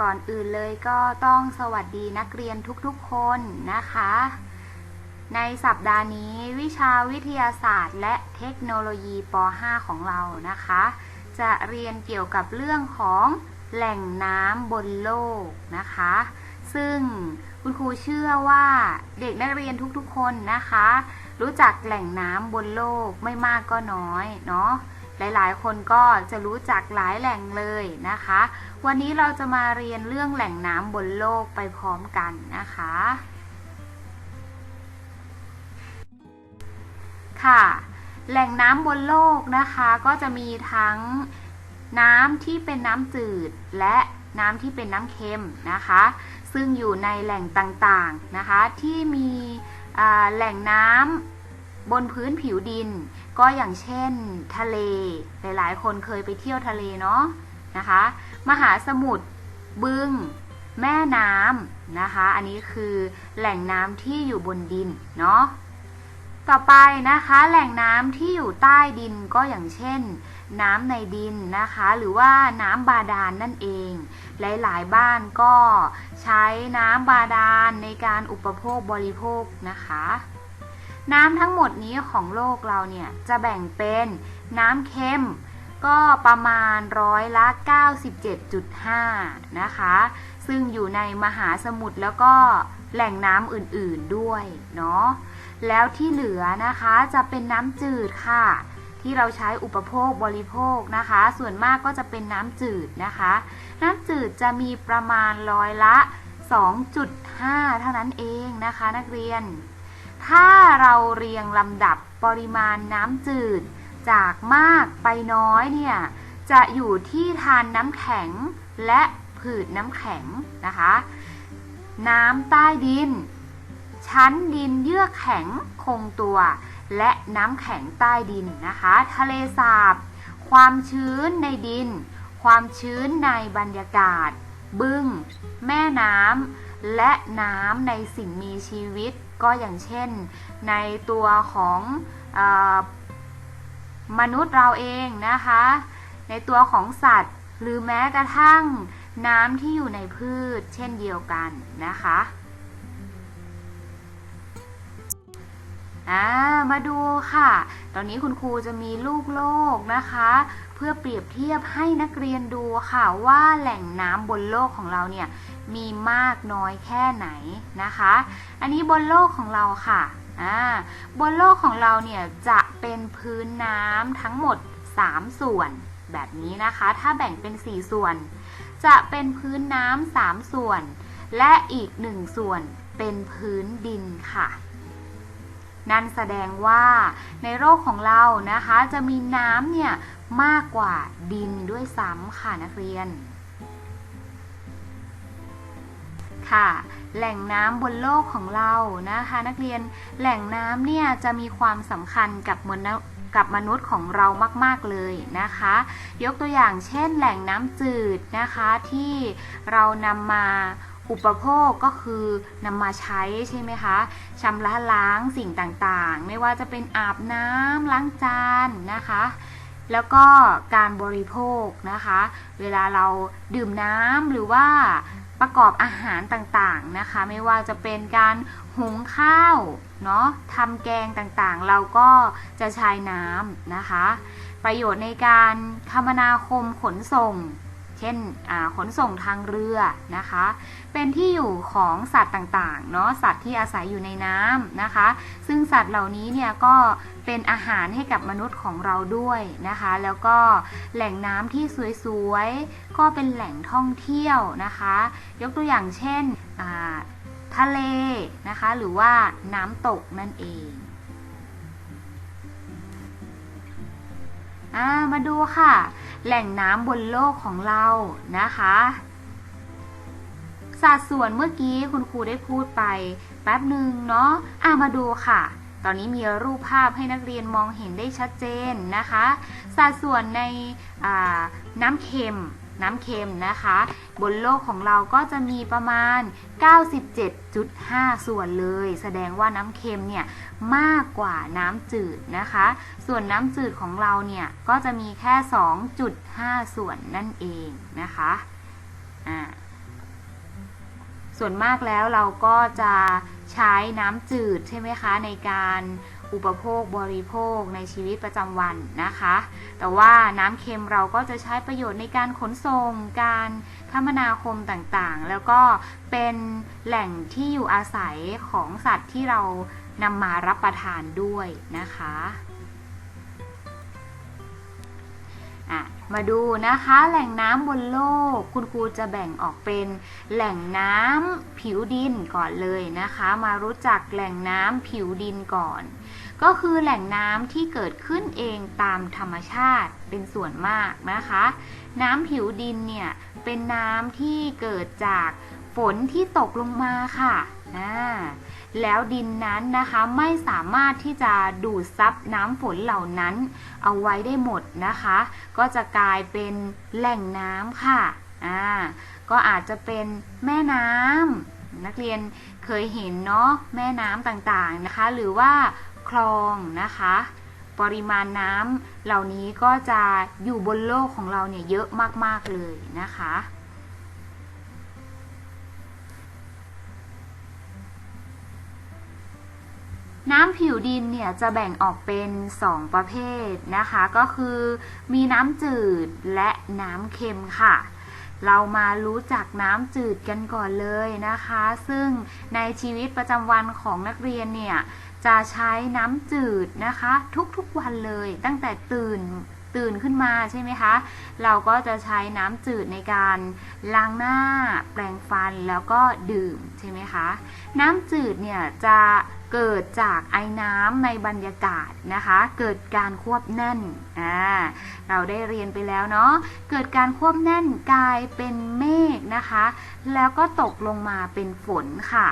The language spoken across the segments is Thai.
ก่อนอื่นเลยก็ต้องสวัสดีนักเรียนทุกๆคนนะคะ ในสัปดาห์นี้วิชาวิทยาศาสตร์ และเทคโนโลยีป .5 ของเรานะคะ จะเรียนเกี่ยวกับเรื่องของแหล่งน้ำบนโลกนะคะ ซึ่งคุณครูเชื่อว่าเด็กนักเรียนทุกๆคนนะคะ รู้จักแหล่งน้ำบนโลกไม่มากก็น้อยเนาะ หลายๆ คนก็จะรู้จักหลายแหล่งเลยนะคะ วันนี้เราจะมาเรียนเรื่องแหล่งน้ำบนโลกไปพร้อมกันนะคะ ค่ะ แหล่งน้ำบนโลกนะคะก็จะมีทั้งน้ำที่เป็นน้ำจืดและน้ำที่เป็นน้ำเค็มนะคะ ซึ่งอยู่ในแหล่งต่างๆนะคะที่มีแหล่งน้ำบนพื้นผิวดิน ก็อย่างเช่นทะเล หลายๆ คนเคยไปเที่ยวทะเลเนาะนะคะ มหาสมุทรบึง แม่น้ำนะคะ อันนี้คือแหล่งน้ำที่อยู่บนดินเนาะต่อไปนะคะแหล่งน้ำที่อยู่ใต้ดินก็อย่างเช่น น้ำในดินนะคะ หรือว่าน้ำบาดาลนนั่นเอง หลายๆบ้านก็ใช้น้ำบาดาลในการอุปโภคบริโภคนะคะ น้ำทั้งหมดนี้ของโลกเราเนี่ยจะแบ่งเป็นน้ำเค็มก็ประมาณร้อยละ 97.5 นะคะ ซึ่งอยู่ในมหาสมุทรแล้วก็แหล่งน้ำอื่นๆด้วยเนาะ แล้วที่เหลือนะคะจะเป็นน้ำจืดค่ะ ที่เราใช้อุปโภคบริโภคนะคะ ส่วนมากก็จะเป็นน้ำจืดนะคะ น้ำจืดจะมีประมาณร้อยละ 2.5 เท่านั้นเองนะคะนักเรียน ถ้าเราเรียงลำดับปริมาณน้ำจืด จากมากไปน้อยเนี่ย จะอยู่ที่ทานน้ำแข็งและผืดน้ำแข็งนะคะ น้ำใต้ดิน ชั้นดินเยือกแข็งคงตัว และน้ำแข็งใต้ดินนะคะ ทะเลสาบ ความชื้นในดิน ความชื้นในบรรยากาศ บึ้ง แม่น้ำและน้ำในสิ่งมีชีวิต ก็อย่างเช่นในตัวของอมนุษย์เราเองนะคะ ในตัวของสัตว์ หรือแม้กระทั่งน้ำที่อยู่ในพืชเช่นเดียวกันนะคะามาดูค่ะ ตอนนี้คุณครูจะมีลูกโลกนะคะ เพื่อเปรียบเทียบให้นักเรียนดูค่ะว่าแหล่งน้ำบนโลกของเราเนี่ย มีมากน้อยแค่ไหนนะคะ อันนี้บนโลกของเราค่ะอ่าบนโลกของเราเนี่ยจะเป็นพื้นน้ำทั้งหมด 3 ส่วนแบบนี้นะคะ ถ้าแบ่งเป็น 4 ส่วน จะเป็นพื้นน้ำ3ส่วน และอีก 1 ส่วนเป็นพื้นดินค่ะ นั่นแสดงว่าในโลกของเรานะคะ จะมีน้ำเนี่ยมากกว่าดินด้วยซ้ำค่ะนักเรียน ค่ะ แหล่งน้ำบนโลกของเรานะคะ นักเรียนแหล่งน้ำเนี่ยจะมีความสำคัญกับมนุษย์กับมนุษย์ของเรามาก ๆ เลยนะคะ ยกตัวอย่างเช่น แหล่งน้ำจืดนะคะที่เรานำมาอุปโภคก็คือนำมาใช้ใช่ไหมคะชำระล้างสิ่งต่างๆ ไม่ว่าจะเป็นอาบน้ำล้างจานนะคะ แล้วก็การบริโภคนะคะ เวลาเราดื่มน้ำหรือว่า ประกอบอาหารต่างๆนะคะ ไม่ว่าจะเป็นการหุงข้าวเนาะทำแกงต่างๆ เราก็จะใช้น้ำนะคะ ประโยชน์ในการคมนาคมขนส่ง เช่นขนส่งทางเรือนะคะ เป็นที่อยู่ของสัตว์ต่างๆเนาะสัตว์ที่อาศัยอยู่ในน้ำนะคะ ซึ่งสัตว์เหล่านี้เนี่ยก็เป็นอาหารให้กับมนุษย์ของเราด้วยนะคะ แล้วก็แหล่งน้ำที่สวยๆ ก็เป็นแหล่งท่องเที่ยวนะคะ ยกตัวอย่างเช่นทะเลนะคะ หรือว่าน้ำตกนั่นเอง อ่ามาดูค่ะ แหล่งน้ำบนโลกของเรานะคะสัดส่วนเมื่อกี้คุณครูได้พูดไปแป๊บหนึ่งเนาะอ่ามาดูค่ะ ตอนนี้มีรูปภาพให้นักเรียนมองเห็นได้ชัดเจนนะคะ สัดส่วนในน้ำเค็ม น้ำเค็มนะคะ บนโลกของเราก็จะมีประมาณ 97.5 ส่วนเลย แสดงว่าน้ำเค็มเนี่ยมากกว่าน้ำจืดนะคะ ส่วนน้ำจืดของเราเนี่ยก็จะมีแค่ 2.5 ส่วนนั่นเองนะคะอ่าส่วนมากแล้วเราก็จะใช้น้ำจืดใช่ไหมคะในการ อุปโภคบริโภคในชีวิตประจำวันนะคะ แต่ว่าน้ำเค็มเราก็จะใช้ประโยชน์ในการขนส่ง การคมนาคมต่างๆ แล้วก็เป็นแหล่งที่อยู่อาศัยของสัตว์ที่เรานำมารับประทานด้วยนะคะะมาดูนะคะแหล่งน้ำบนโลก คุณครูจะแบ่งออกเป็นแหล่งน้ำผิวดินก่อนเลยนะคะ มารู้จักแหล่งน้ำผิวดินก่อน ก็คือแหล่งน้ำที่เกิดขึ้นเองตามธรรมชาติเป็นส่วนมากนะคะ น้ำผิวดินเนี่ยเป็นน้ำที่เกิดจากฝนที่ตกลงมาค่ะอ่าแล้วดินนั้นนะคะไม่สามารถที่จะดูดซับน้ำฝนเหล่านั้นเอาไว้ได้หมดนะคะ ก็จะกลายเป็นแหล่งน้ำค่ะอ่าก็อาจจะเป็นแม่น้ำนักเรียนเคยเห็นเนาะแม่น้ำต่างๆนะคะ หรือว่า คลองนะคะ ปริมาณน้ำเหล่านี้ก็จะอยู่บนโลกของเราเนี่ยเยอะมาก ๆ เลยนะคะน้ำผิวดินเนี่ยจะแบ่งออกเป็น 2 ประเภทนะคะ ก็คือมีน้ำจืดและน้ำเค็มค่ะ เรามารู้จักน้ำจืดกันก่อนเลยนะคะ ซึ่งในชีวิตประจำวันของนักเรียนเนี่ย จะใช้น้ำจืดนะคะ ทุกๆวันเลยตั้งแต่ตื่นตื่นขึ้นมาใช่ไหมคะ เราก็จะใช้น้ำจืดในการล้างหน้าแปรงฟันแล้วก็ดื่มใช่ไหมคะ น้ำจืดเนี่ยจะเกิดจากไอ้น้ำในบรรยากาศนะคะ เกิดการควบแน่นอ่าเราได้เรียนไปแล้วเนาะ เกิดการควบแน่นกลายเป็นเมฆนะคะ แล้วก็ตกลงมาเป็นฝนค่ะ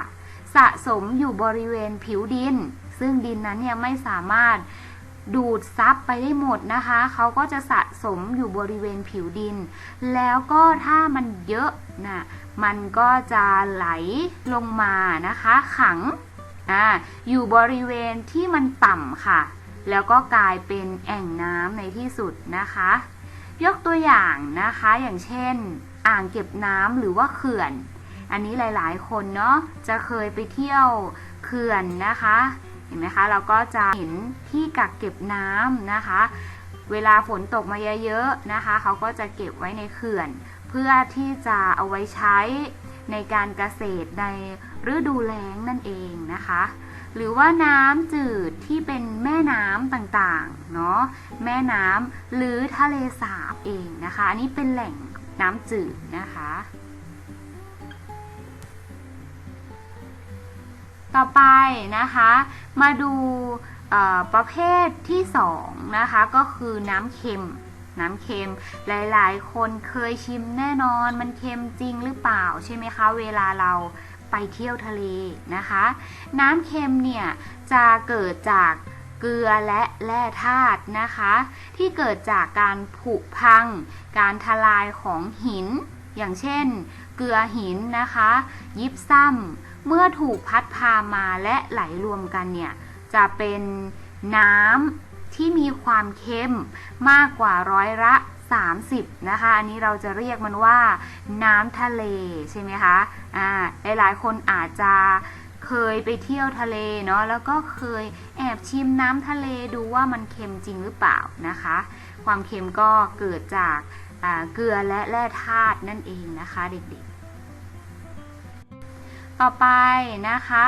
สะสมอยู่บริเวณผิวดิน ซึ่งดินนั้นเนี่ยไม่สามารถดูดซับไปได้หมดนะคะ เขาก็จะสะสมอยู่บริเวณผิวดิน แล้วก็ถ้ามันเยอะนะมันก็จะไหลลงมานะคะ ขังออยู่บริเวณที่มันต่ำค่ะ แล้วก็กลายเป็นแอ่งน้ำในที่สุดนะคะ ยกตัวอย่างนะคะ อย่างเช่น อ่างเก็บน้ำหรือว่าเขื่อน อันนี้หลายๆ คนเนาะจะเคยไปเที่ยวเขื่อนนะคะ เห็นไหมคะเราก็จะเห็นที่กักเก็บน้ำนะคะ เวลาฝนตกมาเยอะๆนะคะ เขาก็จะเก็บไว้ในเขื่อน เพื่อที่จะเอาไว้ใช้ในการเกษตรในฤดูแล้งนั่นเองนะคะ หรือว่าน้ำจืดที่เป็นแม่น้ำต่างๆเนาะแม่น้ำหรือทะเลสาบเองนะคะ อันนี้เป็นแหล่งน้ำจืดนะคะ ต่อไปนะคะ มาดูประเภทที่2นะคะก็คือน้ำเค็มน้ำเค็มหลายๆ คนเคยชิมแน่นอนมันเค็มจริงหรือเปล่าใช่ไหมคะเวลาเราไปเที่ยวทะเลนะคะ น้ำเค็มเนี่ยจะเกิดจากเกลือและแร่ธาตุนะคะ ที่เกิดจากการผุพัง การทลายของหิน อย่างเช่น เกลือหินนะคะ ยิบซ้ำ เมื่อถูกพัดพามาและไหลรวมกันเนี่ยจะเป็นน้ำที่มีความเค็มมากกว่าร้อยละ 30 นะคะ อันนี้เราจะเรียกมันว่า น้ำทะเลใช่ไหมคะอ่าหลายๆคนอาจจะเคยไปเที่ยวทะเลเนาะแล้วก็เคยแอบชิมน้ำทะเลดูว่ามันเค็มจริงหรือเปล่านะคะ ความเค็มก็เกิดจากเกลือและแร่ธาตุนั่นเองนะคะเด็กๆ ต่อไปนะคะ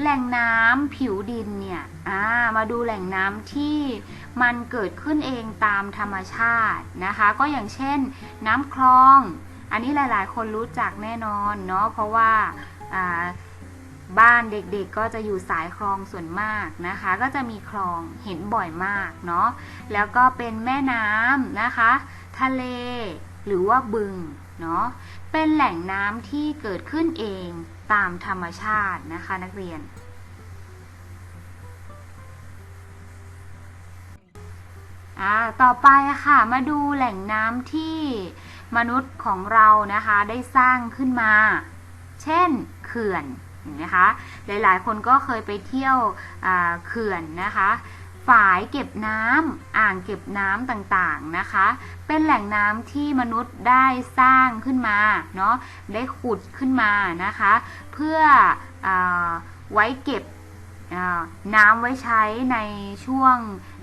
แหล่งน้ำผิวดินเนี่ยามาดูแหล่งน้ำที่มันเกิดขึ้นเองตามธรรมชาตินะคะ ก็อย่างเช่น น้ำคลอง อันนี้หลายๆ คนรู้จักแน่นอนเนาะเพราะว่าอ่าบ้านเด็กๆก็จะอยู่สายคลองส่วนมากนะคะ ก็จะมีคลองเห็นบ่อยมากเนาะแล้วก็เป็นแม่น้ำนะคะ ทะเลหรือว่าบึงเนาะเป็นแหล่งน้ำที่เกิดขึ้นเอง ตามธรรมชาตินะคะนักเรียนอ่าต่อไปค่ะมาดูแหล่งน้ำที่มนุษย์ของเรานะคะได้สร้างขึ้นมา เช่นเขื่อนนไหมคะหลายๆ คนก็เคยไปเที่ยวเขื่อนนะคะ ฝายเก็บน้ำอ่างเก็บน้ำต่างๆนะคะ เป็นแหล่งน้ำที่มนุษย์ได้สร้างขึ้นมาเนาะได้ขุดขึ้นมานะคะ เพื่ออไว้เก็บน้ำไว้ใช้ในช่วง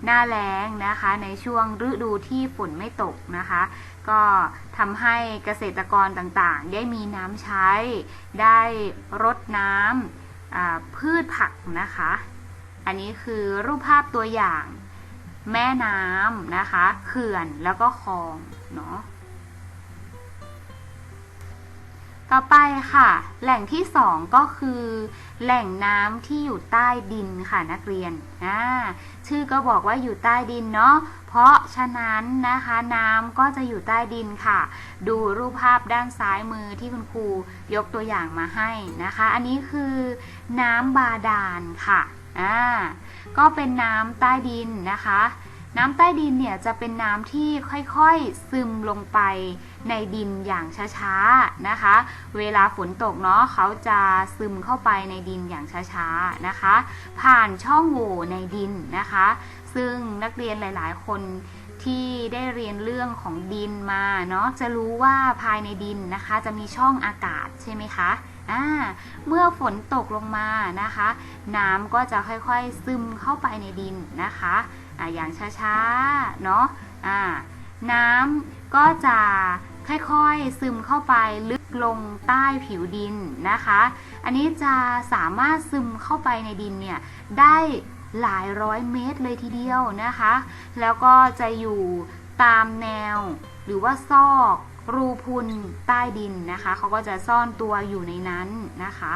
หน้าแล้งนะคะ ในช่วงฤดูที่ฝนไม่ตกนะคะ ก็ทำให้เกษตรกรต่างๆ ได้มีน้ำใช้ ได้รดน้ำอ่าพืชผักนะคะ อันนี้คือรูปภาพตัวอย่าง แม่น้ำนะคะ เขื่อนแล้วก็คลองเนาะต่อไปค่ะ แหล่งที่สองก็คือ แหล่งน้ำที่อยู่ใต้ดินค่ะนักเรียนอ่าชื่อก็บอกว่าอยู่ใต้ดินเนาะเพราะฉะนั้นนะคะน้ำก็จะอยู่ใต้ดินค่ะ ดูรูปภาพด้านซ้ายมือที่คุณครูยกตัวอย่างมาให้นะคะ อันนี้คือน้ำบาดาลค่ะ อ่าก็เป็นน้ำใต้ดินนะคะ น้ำใต้ดินเนี่ยจะเป็นน้ำที่ค่อยๆซึมลงไปในดินอย่างช้าๆนะคะ เวลาฝนตกเนาะเขาจะซึมเข้าไปในดินอย่างช้าๆนะคะ ผ่านช่องโหว่ในดินนะคะ ซึ่งนักเรียนหลายๆ คนที่ได้เรียนเรื่องของดินมาเนาะจะรู้ว่าภายในดินนะคะ จะมีช่องอากาศใช่ไหมคะ อ่าเมื่อฝนตกลงมานะคะ น้ำก็จะค่อยๆซึมเข้าไปในดินนะคะอ่าอย่างช้าๆเนาะอ่าน้ำก็จะค่อยๆซึมเข้าไปลึกลงใต้ผิวดินนะคะ อันนี้จะสามารถซึมเข้าไปในดินเนี่ยได้หลายร้อยเมตรเลยทีเดียวนะคะ แล้วก็จะอยู่ตามแนวหรือว่าซอก รูพุนใต้ดินนะคะ เขาก็จะซ่อนตัวอยู่ในนั้นนะคะ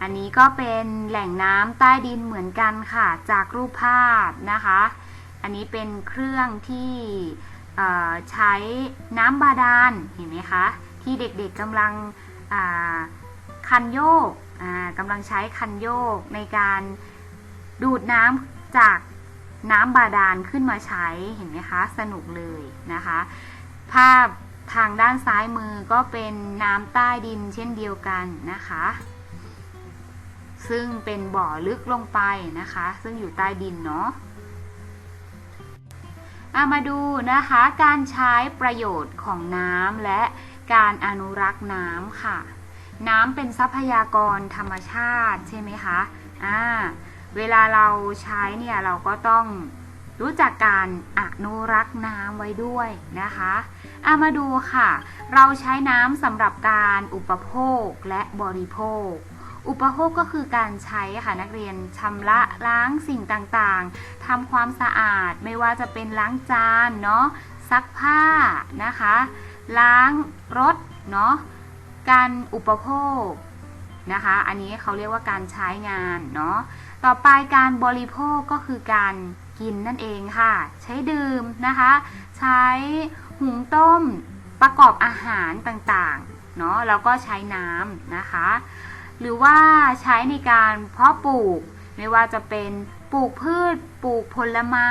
อันนี้ก็เป็นแหล่งน้ำใต้ดินเหมือนกันค่ะ จากรูปภาพนะคะ อันนี้เป็นเครื่องที่ใช้น้ำบาดาลเห็นไหมคะ ที่เด็กๆกำลังคันโยกอ่ากำลังใช้คันโยกในการดูดน้ำจาก น้ำบาดาลขึ้นมาใช้เห็นไหมคะ สนุกเลยนะคะ ภาพทางด้านซ้ายมือก็เป็นน้ำใต้ดินเช่นเดียวกันนะคะ ซึ่งเป็นบ่อลึกลงไปนะคะ ซึ่งอยู่ใต้ดินเนาะอามาดูนะคะการใช้ประโยชน์ของน้ำและการอนุรักษ์น้ำค่ะ น้ำเป็นทรัพยากรธรรมชาติใช่ไหมคะอ่า เวลาเราใช้เนี่ยเราก็ต้องรู้จักการอนุรักษ์น้ำไว้ด้วยนะคะอามาดูค่ะ เราใช้น้ำสำหรับการอุปโภคและบริโภค อุปโภคก็คือการใช้ค่ะนักเรียนชำระล้างสิ่งต่างๆทำความสะอาดไม่ว่าจะเป็นล้างจานเนาะซักผ้านะคะ ล้างรถเนาะการอุปโภคนะคะ อันนี้เขาเรียกว่าการใช้งานเนาะ ต่อไปการบริโภคก็คือการกินนั่นเองค่ะ ใช้ดื่มนะคะ ใช้หุงต้มประกอบอาหารต่างๆเนาะแล้วก็ใช้น้ำนะคะ หรือว่าใช้ในการเพาะปลูก ไม่ว่าจะเป็นปลูกพืช ปลูกผลไม้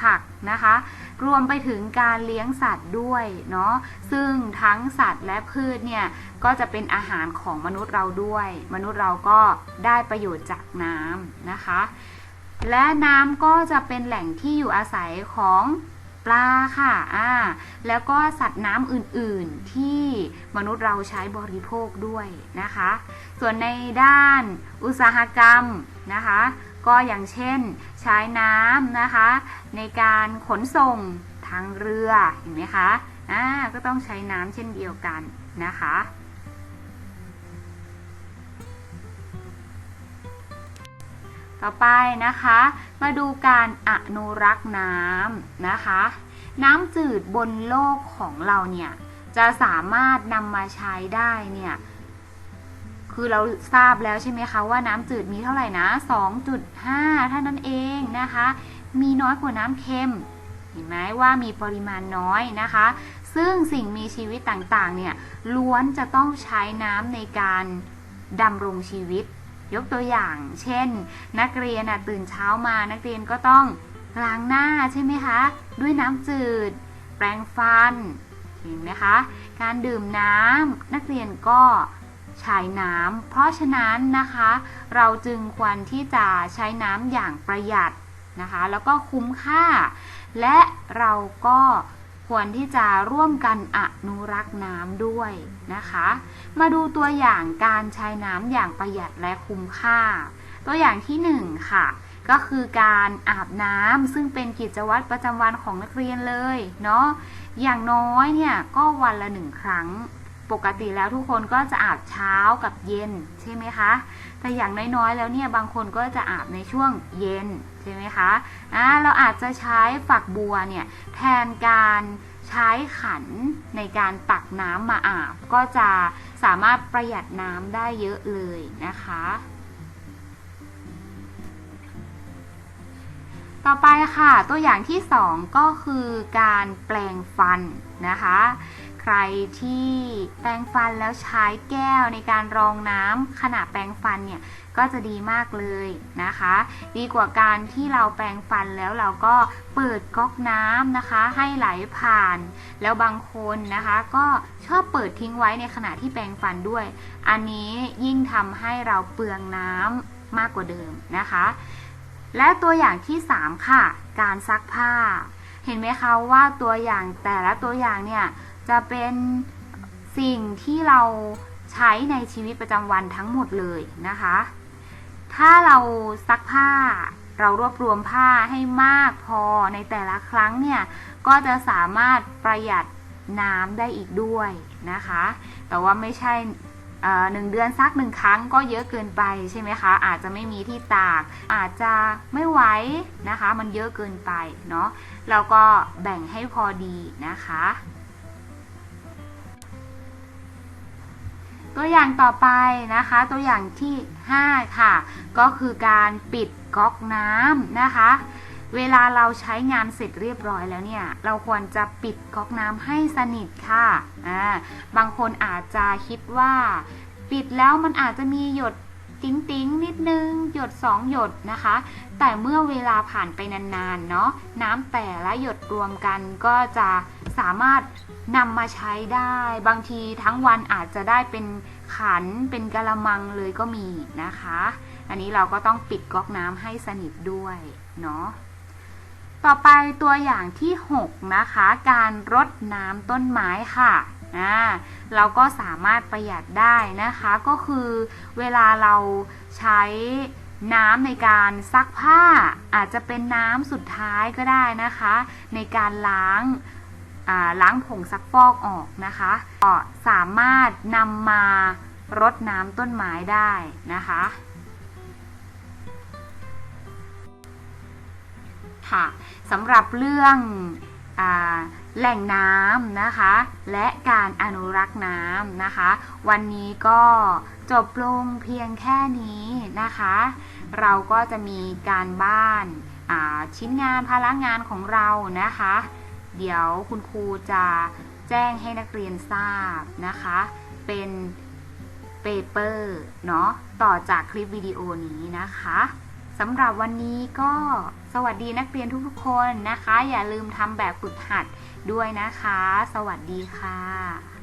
ผักนะคะ รวมไปถึงการเลี้ยงสัตว์ด้วยเนาะซึ่งทั้งสัตว์และพืชเนี่ยก็จะเป็นอาหารของมนุษย์เราด้วย มนุษย์เราก็ได้ประโยชน์จากน้ำนะคะ และน้ำก็จะเป็นแหล่งที่อยู่อาศัยของปลาค่ะ อ่า แล้วก็สัตว์น้ำอื่นๆที่มนุษย์เราใช้บริโภคด้วยนะคะ ส่วนในด้านอุตสาหกรรมนะคะ ก็อย่างเช่นใช้น้ำนะคะ ในการขนส่งทางเรือเห็นไหมคะอ่าก็ต้องใช้น้ำเช่นเดียวกันนะคะต่อไปนะคะ มาดูการอนุรักษ์น้ำนะคะ น้ำจืดบนโลกของเราเนี่ย จะสามารถนำมาใช้ได้เนี่ย คือเราทราบแล้วใช่ไหมคะว่าน้ำจืดมีเท่าไหร่นะ 2.5เท่านั้นเองนะคะ มีน้อยกว่าน้ำเค็ม เห็นไหมว่ามีปริมาณน้อยนะคะ ซึ่งสิ่งมีชีวิตต่างๆ เนี่ยล้วนจะต้องใช้น้ำในการดำรงชีวิต ยกตัวอย่าง เช่น นักเรียนน่ะตื่นเช้ามานักเรียนก็ต้องล้างหน้าใช่ไหมคะ ด้วยน้ำจืด แปรงฟันเห็นไหมคะ การดื่มน้ำนักเรียนก็ ใช้น้ำ เพราะฉะนั้นนะคะ เราจึงควรที่จะใช้น้ำอย่างประหยัดนะคะ แล้วก็คุ้มค่า และเราก็ควรที่จะร่วมกันอนุรักษ์น้ำด้วยนะคะ มาดูตัวอย่างการใช้น้ำอย่างประหยัดและคุ้มค่า ตัวอย่างที่หนึ่งค่ะ ก็คือการอาบน้ำซึ่งเป็นกิจวัตรประจำวันของนักเรียนเลยเนาะอย่างน้อยเนี่ยก็วันละหนึ่งครั้ง ปกติแล้วทุกคนก็จะอาบเช้ากับเย็นใช่ไหมคะแต่อย่างน้อยๆ แล้วเนี่ยบางคนก็จะอาบในช่วงเย็นใช่ไหมคะอ่าเราอาจจะใช้ฝักบัวเนี่ยแทนการใช้ขันในการตักน้ำมาอาบ ก็จะสามารถประหยัดน้ำได้เยอะเลยนะคะ ต่อไปค่ะตัวอย่างที่ 2 ก็คือการแปลงฟันนะคะ ใครที่แปรงฟันแล้วใช้แก้วในการรองน้ำขณะแปรงฟันเนี่ยก็จะดีมากเลยนะคะ ดีกว่าการที่เราแปรงฟันแล้วเราก็เปิดก๊อกน้ำนะคะ ให้ไหลผ่าน แล้วบางคนนะคะ ก็ชอบเปิดทิ้งไว้ในขณะที่แปรงฟันด้วย อันนี้ยิ่งทำให้เราเปลืองน้ำมากกว่าเดิมนะคะ และตัวอย่างที่ 3 ค่ะ การซักผ้า เห็นไหมคะว่าตัวอย่างแต่ละตัวอย่างเนี่ย จะเป็นสิ่งที่เราใช้ในชีวิตประจำวันทั้งหมดเลยนะคะ ถ้าเราซักผ้าเรารวบรวมผ้าให้มากพอในแต่ละครั้งเนี่ย ก็จะสามารถประหยัดน้ำได้อีกด้วยนะคะ แต่ว่าไม่ใช่หนึ่งเดือนซักหนึ่งครั้งก็เยอะเกินไปใช่ไหมคะ อาจจะไม่มีที่ตาก อาจจะไม่ไหวนะคะ มันเยอะเกินไปเนาะเราก็แบ่งให้พอดีนะคะ ตัวอย่างต่อไปนะคะ ตัวอย่างที่ 5 ค่ะ ก็คือการปิดก๊อกน้ำนะคะ เวลาเราใช้งานเสร็จเรียบร้อยแล้วเนี่ย เราควรจะปิดก๊อกน้ำให้สนิทค่ะอ่าบางคนอาจจะคิดว่า ปิดแล้วมันอาจจะมีหยดติ้งติ้งนิดนึง หยด 2 หยดนะคะ แต่เมื่อเวลาผ่านไปนานๆเนาะน้ำแต่ละหยดรวมกันก็จะ สามารถนำมาใช้ได้ บางทีทั้งวันอาจจะได้เป็นขันเป็นกะละมังเลยก็มีนะคะ อันนี้เราก็ต้องปิดก๊อกน้ำให้สนิทด้วยเนาะต่อไปตัวอย่างที่ 6 นะคะ การรดน้ำต้นไม้ค่ะอ่าเราก็สามารถประหยัดได้นะคะ ก็คือเวลาเราใช้น้ำในการซักผ้า อาจจะเป็นน้ำสุดท้ายก็ได้นะคะ ในการล้าง ล้างผงซักฟอกออกนะคะก็สามารถนำมารดน้ำต้นไม้ได้นะคะค่ะสำหรับเรื่องอแหล่งน้ำนะคะ และการอนุรักษ์น้ำนะคะ วันนี้ก็จบลงเพียงแค่นี้นะคะ เราก็จะมีการบ้านชิ้นงานภาระงานของเรานะคะ เดี๋ยวคุณครูจะแจ้งให้นักเรียนทราบนะคะ เป็นเปเปอร์เนาะต่อจากคลิปวิดีโอนี้นะคะสำหรับวันนี้ก็สวัสดีนักเรียนทุกๆคนนะคะ อย่าลืมทำแบบฝึกหัดด้วยนะคะ สวัสดีค่ะ